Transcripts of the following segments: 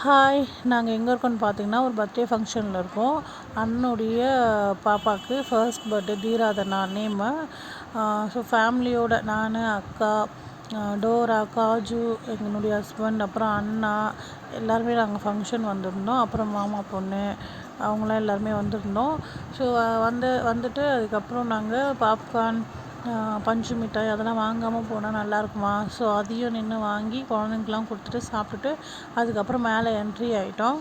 Hi நாங்கள் எங்கே இருக்கோம்னு பார்த்தீங்கன்னா ஒரு பர்த்டே ஃபங்க்ஷனில் இருக்கோம். அண்ணனுடைய பாப்பாவுக்கு ஃபர்ஸ்ட் பர்த்டே தீராதனா நேமு. ஸோ ஃபேமிலியோட நான் அக்கா டோரா காஜு எங்களுடைய ஹஸ்பண்ட் அப்புறம் அண்ணா எல்லாருமே நாங்கள் ஃபங்க்ஷன் வந்திருந்தோம். அப்புறம் மாமா பொண்ணு அவங்களாம் எல்லாருமே வந்திருந்தோம். ஸோ வந்து வந்துட்டு அதுக்கப்புறம் நாங்கள் பாப்கார்ன் பஞ்சு மிட்டாய் அதெல்லாம் வாங்காமல் போனால் நல்லாயிருக்குமா ஸோ அதையும் நின்று வாங்கி குழந்தைங்களுக்குலாம் கொடுத்துட்டு சாப்பிட்டுட்டு அதுக்கப்புறம் மேலே என்ட்ரி ஆகிட்டோம்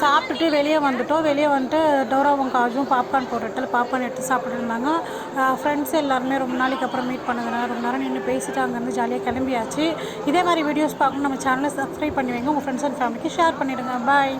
சாப்பிட்டுட்டு வெளியே வந்துட்டோம். வெளியே வந்துட்டு டோராவும் காஜும் பாப்கார்ன் போட்டுட்டு பாப்கார்ன் எடுத்து சாப்பிட்டுருந்தாங்க ஃப்ரெண்ட்ஸ் எல்லாருமே ரொம்ப நாளைக்கு அப்புறம் மீட் பண்ணுதுனால ரொம்ப நேரம் நின்று பேசிட்டு அங்கேருந்து ஜாலியாக கிளம்பியாச்சு. இதே மாதிரி வீடியோஸ் பார்க்கணும் நம்ம சேனலை சப்ஸ்கிரைப் பண்ணி வைங்க உங்கள் ஃப்ரெண்ட்ஸ் அண்ட் ஃபேமிலிக்கு ஷேர் பண்ணிவிடுங்க பாய்